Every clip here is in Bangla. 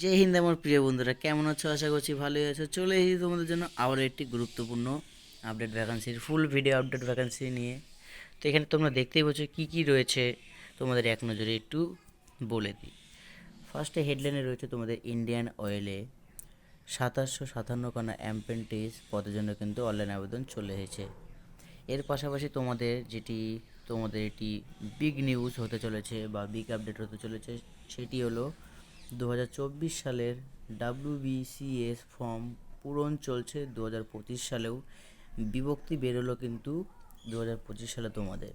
জয় হিন্দ আমার প্রিয় বন্ধুরা, কেমন আছো? আশা করছি ভালোই আছো। চলে এসেছি তোমাদের জন্য আবার একটি গুরুত্বপূর্ণ আপডেট ভ্যাকান্সির ফুল ভিডিও আপডেট ভ্যাকান্সি নিয়ে। তো এখানে তোমরা দেখতেই পাচ্ছ কী কী রয়েছে তোমাদের এক নজরে একটু বলে দিই। ফার্স্টে হেডলাইনে রয়েছে তোমাদের ইন্ডিয়ান অয়েলে সাতাশশো সাতান্ন খানা অ্যাম্পেন্টিস পদের জন্য কিন্তু অনলাইন আবেদন চলে এসেছে। এর পাশাপাশি তোমাদের যেটি, তোমাদের এটি বিগ নিউজ হতে চলেছে বা বিগ আপডেট হতে চলেছে, সেটি হলো দু হাজার চব্বিশ সালের ডাব্লিউবিসিএস ফর্ম পূরণ চলছে দু হাজার পঁচিশ সালেও। বিভক্তি বেরোলো কিন্তু দু হাজার পঁচিশ সালে তোমাদের।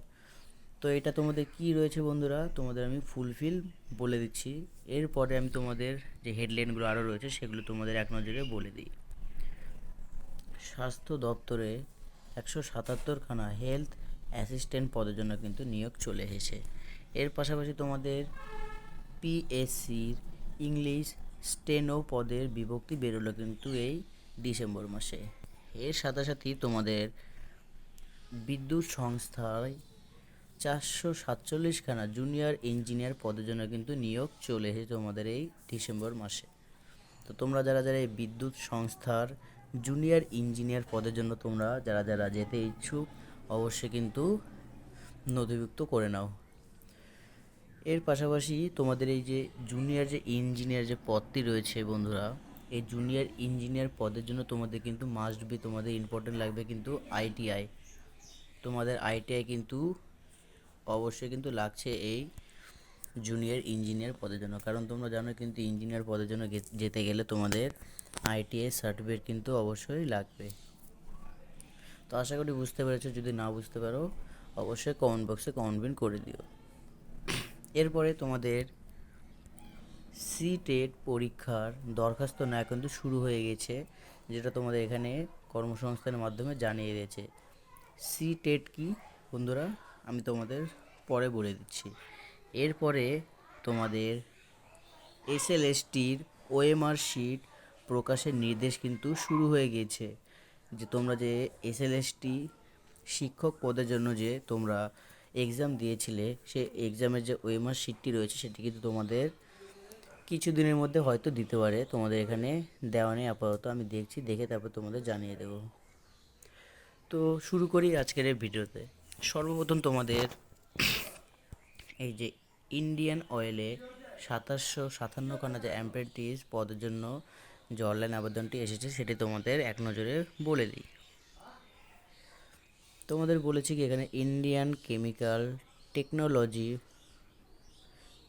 তো এটা তোমাদের কি রয়েছে বন্ধুরা? তোমাদের আমি ফুলফিল বলে দিচ্ছি। এরপরে আমি তোমাদের যে হেডলাইনগুলো আরও রয়েছে, সেগুলো তোমাদের এক নজরে বলে দিই। স্বাস্থ্য দপ্তরে একশো সাতাত্তরখানা হেলথ অ্যাসিস্ট্যান্ট পদের জন্য কিন্তু নিয়োগ চলে এসেছে। এর পাশাপাশি তোমাদের পিএসসির ইংলিশ স্টেনো পদের বিভক্তি বেরোলো কিন্তু এই ডিসেম্বর মাসে। এর সাথে সাথেই তোমাদের বিদ্যুৎ সংস্থায় চারশো সাতচল্লিশখানা জুনিয়র ইঞ্জিনিয়ার পদের জন্য কিন্তু নিয়োগ চলে এসেছে তোমাদের এই ডিসেম্বর মাসে। তো তোমরা যারা যারা এই বিদ্যুৎ সংস্থার জুনিয়র ইঞ্জিনিয়ার পদের জন্য তোমরা যারা যারা যেতে ইচ্ছুক, অবশ্যই কিন্তু নথিভুক্ত করে নাও। এর পাশাপাশি তোমাদের এই যে জুনিয়র যে ইঞ্জিনিয়ার যে পদটি রয়েছে বন্ধুরা, এই জুনিয়র ইঞ্জিনিয়ার পদের জন্য তোমাদের কিন্তু মাস্ট বি তোমাদের ইম্পর্টেন্ট লাগবে কিন্তু আইটিআই তোমাদের আইটিআই কিন্তু অবশ্যই কিন্তু লাগছে এই জুনিয়র ইঞ্জিনিয়ার পদের জন্য। কারণ তোমরা জানো কিন্তু ইঞ্জিনিয়ার পদের জন্য যেতে গেলে তোমাদের আইটিআই সার্টিফিকেট কিন্তু অবশ্যই লাগবে। তো আশা করি বুঝতে পেরেছ, যদি না বুঝতে পারো, অবশ্যই কমেন্ট বক্সে কমেন্ট করে দিও। এরপরে তোমাদের সি টেট পরীক্ষার দরখাস্ত নেওয়া কিন্তু শুরু হয়ে গেছে, যেটা তোমাদের এখানে কর্মসংস্থানের মাধ্যমে জানিয়ে দিয়েছে। সি টেট কি বন্ধুরা? আমি তোমাদের পরে বলে দিচ্ছি। এরপরে তোমাদের এসএলএসটির ওএমআর শিট প্রকাশের নির্দেশ কিন্তু শুরু হয়ে গিয়েছে যে তোমরা যে এসএলএসটি শিক্ষক পদের জন্য যে তোমরা এক্সাম দিয়েছিলে, সে এক্সামের যে ওএমআর শিটটি রয়েছে, সেটি কিন্তু তোমাদের কিছু দিনের মধ্যে হয়তো দিতে পারে। তোমাদের এখানে দেওয়া নেই, আপাতত আমি দেখছি, দেখে তারপর তোমাদের জানিয়ে দেবো। তো শুরু করি আজকের এই ভিডিওতে। সর্বপ্রথম তোমাদের এই যে ইন্ডিয়ান অয়েলে সাতাশশো সাতান্ন খানা যে অ্যাম্প্রেন্টিস পদের জন্য যে অনলাইন আবেদনটি এসেছে, সেটি তোমাদের এক নজরে বলে দিই। তোমাদের বলেছি কি, এখানে Indian chemical technology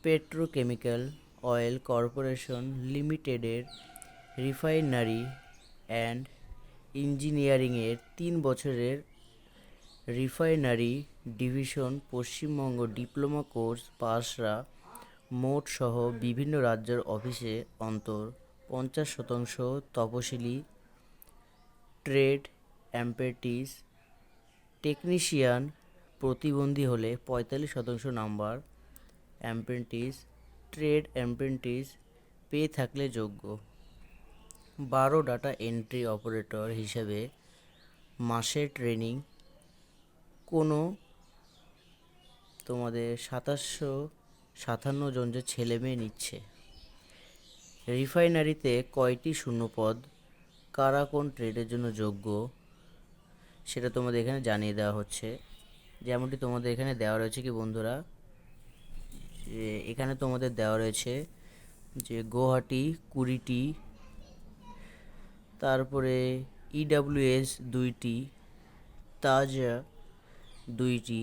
petrochemical oil corporation লিমিটেডের রিফাইনারি অ্যান্ড ইঞ্জিনিয়ারিংয়ের তিন বছরের refinery division Paschimbanga diploma course পাসরা মোট সহ বিভিন্ন রাজ্যের অফিসে অন্তর পঞ্চাশ শতাংশ তপশিলি ট্রেড অ্যাম্পেটিস টেকনিশিয়ান প্রতিবন্ধী হলে পঁয়তাল্লিশ শতাংশ নাম্বার অ্যাম্প্রেন্টিস ট্রেড অ্যাম্প্রেন্টিস পেয়ে থাকলে যোগ্য। বারো ডাটা এন্ট্রি অপারেটর হিসেবে মাসের ট্রেনিং কোনো তোমাদের সাতাশশো সাতান্ন জন যে ছেলে মেয়ে নিচ্ছে। রিফাইনারিতে কয়টি শূন্যপদ? কারা কোন ট্রেডের জন্য যোগ্য? সেটা তোমাদের এখানে জানিয়ে দেওয়া হচ্ছে। যেমনটি তোমাদের এখানে দেওয়া রয়েছে কি বন্ধুরা, যে এখানে তোমাদের দেওয়া রয়েছে যে গুয়াহাটি কুড়িটি, তারপরে ইডাব্লিউএস দুইটি, তাজা দুইটি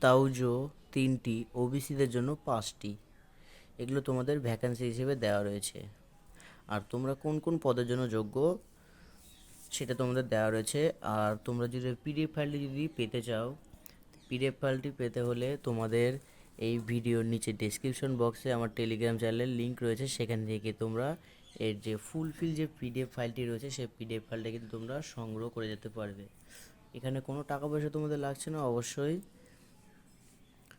তাউজো তিনটি, ওবিসিদের জন্য পাঁচটি। এগুলো তোমাদের ভ্যাকান্সি হিসেবে দেওয়া রয়েছে। আর তোমরা কোন কোন পদের জন্য যোগ্য সেটা তোমাদের দেওয়া রয়েছে। আর তোমরা যদি পিডিএফ ফাইলটি যদি পেতে চাও পিডিএফ ফাইলটি পেতে হলে তোমাদের এই ভিডিওর নিচে ডেসক্রিপশন বক্সে আমার টেলিগ্রাম চ্যানেলের লিঙ্ক রয়েছে। সেখান থেকে তোমরা এর যে ফুলফিল যে পিডিএফ ফাইলটি রয়েছে, সেই পিডিএফ ফাইলটা কিন্তু তোমরা সংগ্রহ করে যেতে পারবে। এখানে কোনো টাকা পয়সা তোমাদের লাগছে না, অবশ্যই।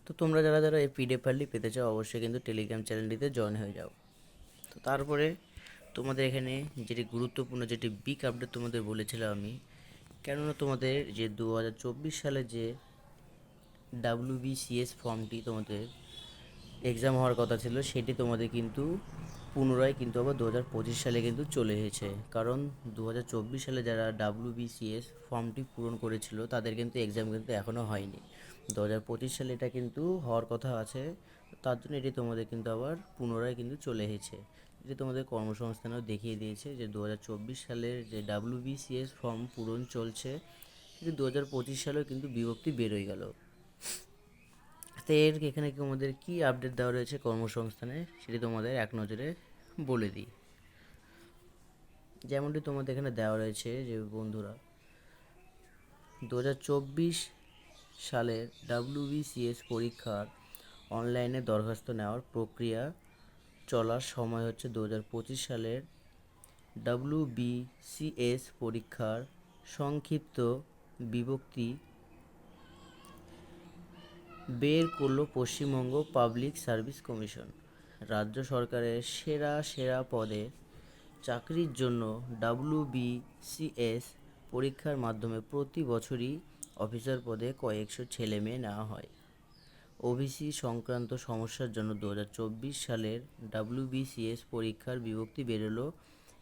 তো তোমরা যারা যারা এই পিডিএফ ফাইলটি পেতে চাও, অবশ্যই কিন্তু টেলিগ্রাম চ্যানেলটিতে জয়েন হয়ে যাও। তো তারপরে তোমাদের এখানে যেটি গুরুত্বপূর্ণ, যেটি বিগ আপডেট তোমাদের বলেছিলাম আমি, কেননা তোমাদের যে দু হাজার চব্বিশ সালে যে ডাব্লিউবিসিএস ফর্মটি তোমাদের এক্সাম হওয়ার কথা ছিল, সেটি তোমাদের কিন্তু পুনরায় কিন্তু আবার দু হাজার পঁচিশ সালে কিন্তু চলে এসেছে। কারণ দু হাজার চব্বিশ সালে যারা ডাব্লিউ বিসিএস ফর্মটি পূরণ করেছিল, তাদের কিন্তু এক্সাম কিন্তু এখনও হয়নি। দু হাজার পঁচিশ সালে এটা কিন্তু হওয়ার কথা আছে। তার জন্য এটি তোমাদের কিন্তু আবার পুনরায় কিন্তু চলে এসেছে। এটি তোমাদের কর্মসংস্থানেও দেখিয়ে দিয়েছে যে দু হাজার চব্বিশ সালের যে ডাব্লিউ বিসিএস ফর্ম পূরণ চলছে সেটি দু হাজার পঁচিশ সালেও কিন্তু বিভক্তি বেরোয় গেল। তো এর এখানে কি আমাদের কী আপডেট দেওয়া রয়েছে কর্মসংস্থানে, সেটি তোমাদের এক নজরে বলে দিই। যেমনটি তোমাদের এখানে দেওয়া রয়েছে যে বন্ধুরা, দু হাজার চব্বিশ সালের ডাব্লিউবিসিএস পরীক্ষার অনলাইনে দরখাস্ত নেওয়ার প্রক্রিয়া চলার সময় হচ্ছে দু হাজার পঁচিশ সালের ডাব্লিউবিসিএস পরীক্ষার সংক্ষিপ্ত বিভক্তি বের করল পশ্চিমবঙ্গ পাবলিক সার্ভিস কমিশন। রাজ্য সরকারের সেরা সেরা পদে চাকরির জন্য ডাব্লিউবিসিএস পরীক্ষার মাধ্যমে প্রতি বছরই অফিসার পদে কয়েকশো ছেলে মেয়ে নেওয়া হয়। ওবিসি সংক্রান্ত সমস্যার জন্য দু হাজার চব্বিশ সালের ডাব্লিউবিসিএস পরীক্ষার বিভক্তি বেরোলো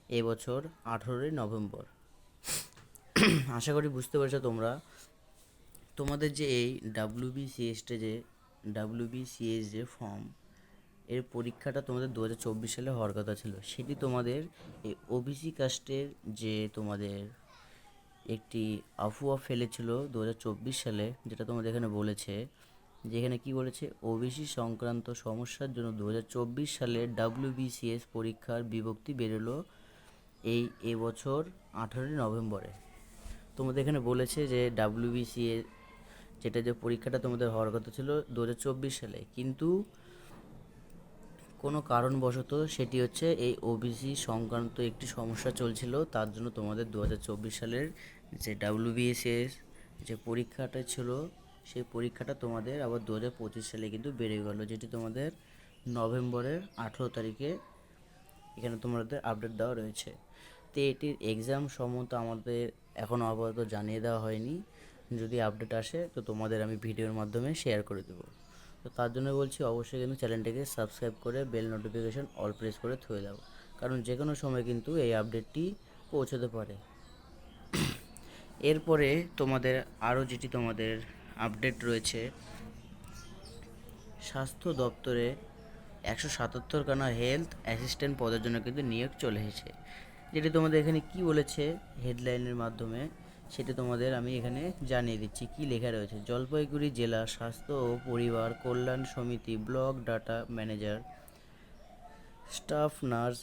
এবছর আঠেরোই নভেম্বর। আশা করি বুঝতে পেরেছ তোমরা। তোমাদের যে এই ডাব্লিউবিসিএসটা যে ডাব্লিউবিসিএস যে ফর্ম এর পরীক্ষাটা তোমাদের দু হাজার চব্বিশ সালে হওয়ার কথা ছিল। সেটি তোমাদের এই ওবিসি কাস্টের যে তোমাদের একটি আফুয়া ফেলেছিল দু হাজার চব্বিশ সালে, যেটা তোমাদের এখানে বলেছে। যেখানে কি বলেছে, ওবিসি সংক্রান্ত সমস্যার জন্য দু হাজার চব্বিশ সালে ডাব্লিউবিসিএস পরীক্ষার বিভক্তি বেরোলো এই এবছর আঠারোই নভেম্বরে। তোমাদের এখানে বলেছে যে ডাব্লিউবিসিএস, যেটা যে পরীক্ষাটা তোমাদের হওয়ার কথা ছিল দু হাজার চব্বিশ সালে। কিন্তু কোনো কারণবশত সেটি হচ্ছে এই ওবিসি সংক্রান্ত একটি সমস্যা চলছিল, তার জন্য তোমাদের দু হাজার চব্বিশ সালের যে ডাব্লিউবিএসএস যে পরীক্ষাটা ছিল সেই পরীক্ষাটা তোমাদের আবার দু হাজার পঁচিশ সালে কিন্তু বেড়ে গেলো, যেটি তোমাদের নভেম্বরের আঠেরো তারিখে এখানে তোমাদের আপডেট দেওয়া রয়েছে। তো এটির এক্সাম সম্বন্ধে আমাদের এখনও আপাতত জানিয়ে দেওয়া হয়নি। যদি আপডেট আসে, তো তোমাদের আমি ভিডিওর মাধ্যমে শেয়ার করে দেবো। তো তার জন্য বলছি, অবশ্যই কিন্তু চ্যানেলটিকে সাবস্ক্রাইব করে বেল নোটিফিকেশন অল প্রেস করে থয়ে দাও। কারণ যে কোনো সময় কিন্তু এই আপডেটটি পৌঁছতে পারে। এরপরে তোমাদের আরও যেটি তোমাদের আপডেট রয়েছে। স্বাস্থ্য দপ্তরে একশো সাতাত্তর খানা হেলথ অ্যাসিস্ট্যান্ট পদের জন্য কিন্তু নিয়োগ চলে এসেছে। যেটি তোমাদের এখানে কি বলেছে হেডলাইনের মাধ্যমে, সেটা তোমাদের আমি এখানে জানিয়ে দিচ্ছি। কি লেখা রয়েছে? জলপাইগুড়ি জেলা স্বাস্থ্য ও পরিবার কল্যাণ সমিতি block data manager, staff nurse,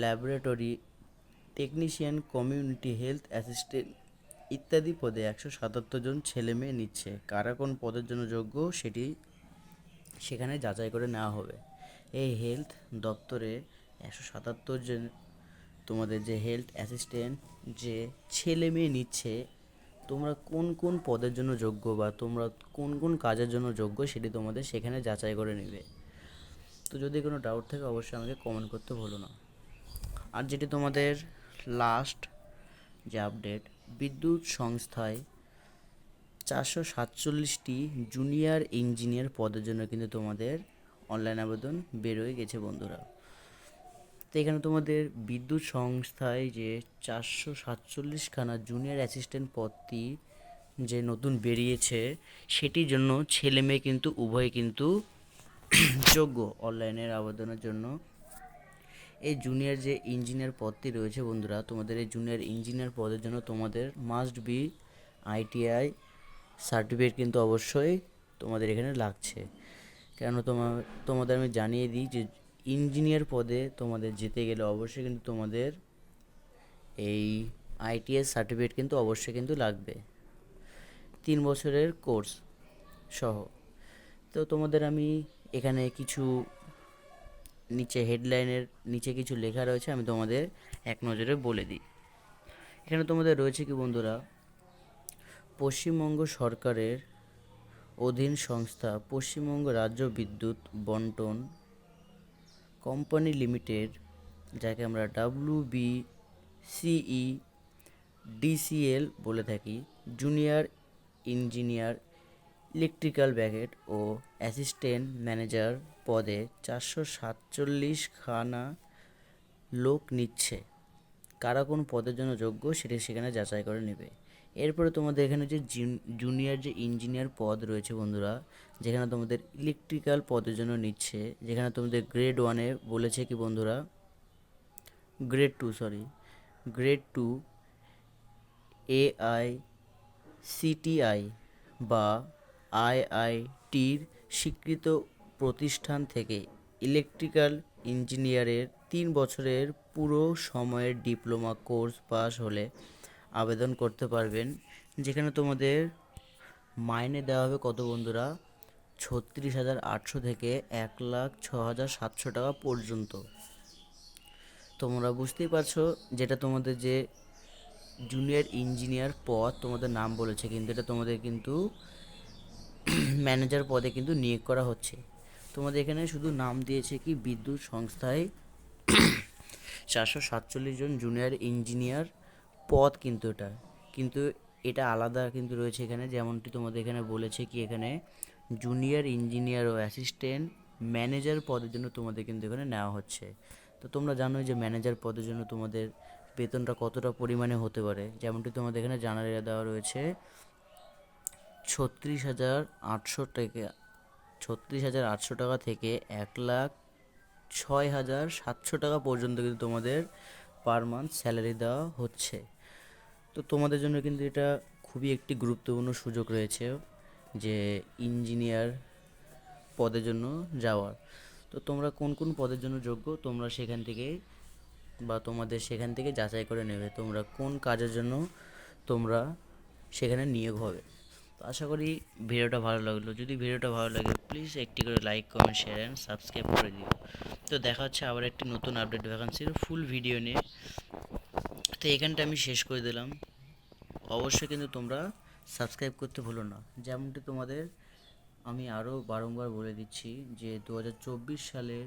laboratory technician, community health assistant ইত্যাদি পদে একশো সাতাত্তর জন ছেলে মেয়ে নিচ্ছে। কারা কোন পদের জন্য যোগ্য সেটি সেখানে যাচাই করে নেওয়া হবে। এই হেলথ দপ্তরে একশো সাতাত্তর জন তোমাদের যে হেলথ অ্যাসিস্ট্যান্ট যে ছেলে মেয়ে নিচ্ছে, তোমরা কোন কোন পদের জন্য যোগ্য বা তোমরা কোন কোন কাজের জন্য যোগ্য সেটি তোমাদের সেখানে যাচাই করে নেবে। তো যদি কোনো ডাউট থাকে অবশ্যই আমাকে কমেন্ট করতে ভুলো না। আর যেটি তোমাদের লাস্ট যে আপডেট বিদ্যুৎ সংস্থায় চারশো সাতচল্লিশটি জুনিয়র ইঞ্জিনিয়ার পদের জন্য কিন্তু তোমাদের অনলাইন আবেদন বেরোয় গেছে বন্ধুরা। তো এখানে তোমাদের বিদ্যুৎ সংস্থায় যে চারশো সাতচল্লিশখানা জুনিয়র অ্যাসিস্ট্যান্ট পদটি যে নতুন বেরিয়েছে, সেটির জন্য ছেলে মেয়ে কিন্তু উভয় কিন্তু যোগ্য অনলাইনের আবেদনের জন্য এই জুনিয়র যে ইঞ্জিনিয়ার পদটি রয়েছে বন্ধুরা, তোমাদের এই জুনিয়র ইঞ্জিনিয়ার পদের জন্য তোমাদের মাস্ট বি আইটিআই সার্টিফিকেট কিন্তু অবশ্যই তোমাদের এখানে লাগছে। কেন তোমার তোমাদের আমি জানিয়ে দিই যে ইঞ্জিনিয়ার পদে তোমাদের যেতে গেলে অবশ্যই কিন্তু তোমাদের এই আইটিএস সার্টিফিকেট কিন্তু অবশ্যই কিন্তু লাগবে। তিন বছরের কোর্স সহ। তো তোমাদের আমি এখানে কিছু নিচে হেডলাইনের নিচে কিছু লেখা রয়েছে, আমি তোমাদের এক নজরে বলে দিই। এখানে তোমাদের রয়েছে কি বন্ধুরা? পশ্চিমবঙ্গ সরকারের অধীন সংস্থা পশ্চিমবঙ্গ রাজ্য বিদ্যুৎ বন্টন কোম্পানি লিমিটেড, যাকে আমরা ডাব্লু বি সিই ডিসিএল বলে থাকি জুনিয়র ইঞ্জিনিয়ার ইলেকট্রিক্যাল ব্যাকেট ও অ্যাসিস্ট্যান্ট ম্যানেজার পদে চারশো সাতচল্লিশ খানা লোক নিচ্ছে। কারা কোন পদের জন্য যোগ্য সেটি সেখানে যাচাই করে নেবে। এরপরে তোমাদের এখানে যে জুনিয়র যে ইঞ্জিনিয়ার পদ রয়েছে বন্ধুরা, যেখানে তোমাদের ইলেকট্রিক্যাল পদের জন্য নিচ্ছে, যেখানে তোমাদের গ্রেড ওয়ানে বলেছে কি বন্ধুরা? Grade two sorry grade two AICTE বা আইআইটির স্বীকৃত প্রতিষ্ঠান থেকে ইলেকট্রিক্যাল ইঞ্জিনিয়ারের তিন বছরের পুরো সময়ের ডিপ্লোমা কোর্স পাস হলে আবেদন করতে পারবেন। যেখানে তোমাদের মাইনে দেওয়া হবে কত বন্ধুরা? ছত্রিশ হাজার আটশো থেকে এক লাখ ছ হাজার সাতশো টাকা পর্যন্ত। তোমরা বুঝতেই পারছ যেটা তোমাদের যে জুনিয়র ইঞ্জিনিয়ার পদ তোমাদের নাম বলেছে, কিন্তু এটা তোমাদের কিন্তু ম্যানেজার পদে কিন্তু নিয়োগ করা হচ্ছে। তোমাদের এখানে শুধু নাম দিয়েছে কি বিদ্যুৎ সংস্থায় চারশো সাতচল্লিশ জন জুনিয়র ইঞ্জিনিয়ার পদ কিন্তু এটা। কিন্তু এটা আলাদা কিন্তু রয়েছে এখানে, যেমনটি তোমাদের এখানে বলেছে কি এখানে জুনিয়র ইঞ্জিনিয়ার ও অ্যাসিস্ট্যান্ট ম্যানেজার পদের জন্য তোমাদের কিন্তু এখানে নেওয়া হচ্ছে। তো তোমরা জানোই যে ম্যানেজার পদের জন্য তোমাদের বেতনটা কতটা পরিমাণে হতে পারে। যেমনটি তোমাদের এখানে জানারিয়া দেওয়া রয়েছে ছত্রিশ হাজার আটশো টাকা ছত্রিশ হাজার আটশো টাকা থেকে এক লাখ ছয় হাজার সাতশো টাকা পর্যন্ত কিন্তু তোমাদের পার মান্থ স্যালারি দেওয়া হচ্ছে। তো তোমাদের জন্য কিন্তু এটা খুবই একটি গুরুত্বপূর্ণ সুযোগ রয়েছে যে ইঞ্জিনিয়ার পদের জন্য যাওয়ার। তো তোমরা কোন কোন পদের জন্য যোগ্য তোমরা সেখান থেকে বা তোমাদের সেখান থেকে যাচাই করে নেবে। তোমরা কোন কাজের জন্য তোমরা সেখানে নিয়োগ হবে। তো আশা করি ভিডিওটা ভালো লাগল। যদি ভিডিওটা ভালো লাগে প্লিজ একটি করে like comment share and subscribe করে দিও। তো দেখা হচ্ছে আবার একটি নতুন আপডেট ভ্যাকান্সির ফুল ভিডিও নিয়ে। তো এখানটা আমি শেষ করে দিলাম। অবশ্যই কিন্তু তোমরা সাবস্ক্রাইব করতে ভুলো না। যেমনটি তোমাদের আমি আরও বারংবার বলে দিচ্ছি যে দু হাজার চব্বিশ সালের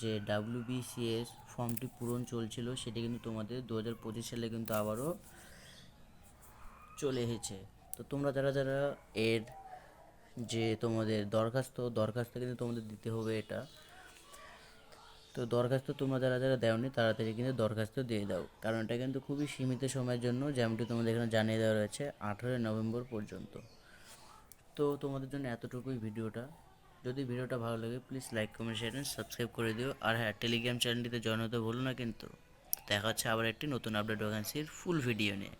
যে ডাব্লিউবিসিএস ফর্মটি পূরণ চলছিল, সেটি কিন্তু তোমাদের দু হাজার পঁচিশ সালে কিন্তু আবারও চলে এসেছে। তো তোমরা যারা যারা এর যে তোমাদের দরখাস্ত দরখাস্ত কিন্তু তোমাদের দিতে হবে এটা। তো দরখাস্ত তোমরা যারা যারা দেওনি, তাড়াতাড়ি কিন্তু দরখাস্ত দিয়ে দাও। কারণ এটা কিন্তু খুবই সীমিত সময়ের জন্য, যেমনটি তোমাদের এখানে জানিয়ে দেওয়া রয়েছে, আঠেরোই নভেম্বর পর্যন্ত। তো তোমাদের জন্য এতটুকুই ভিডিওটা। যদি ভিডিওটা ভালো লাগে please like comment share and subscribe করে দিও। আর হ্যাঁ টেলিগ্রাম চ্যানেলটিতে জয়েন হতে ভুলো না কিন্তু। দেখা হচ্ছে আবার একটি নতুন আপডেট ভ্যাকান্সির ফুল ভিডিও নিয়ে।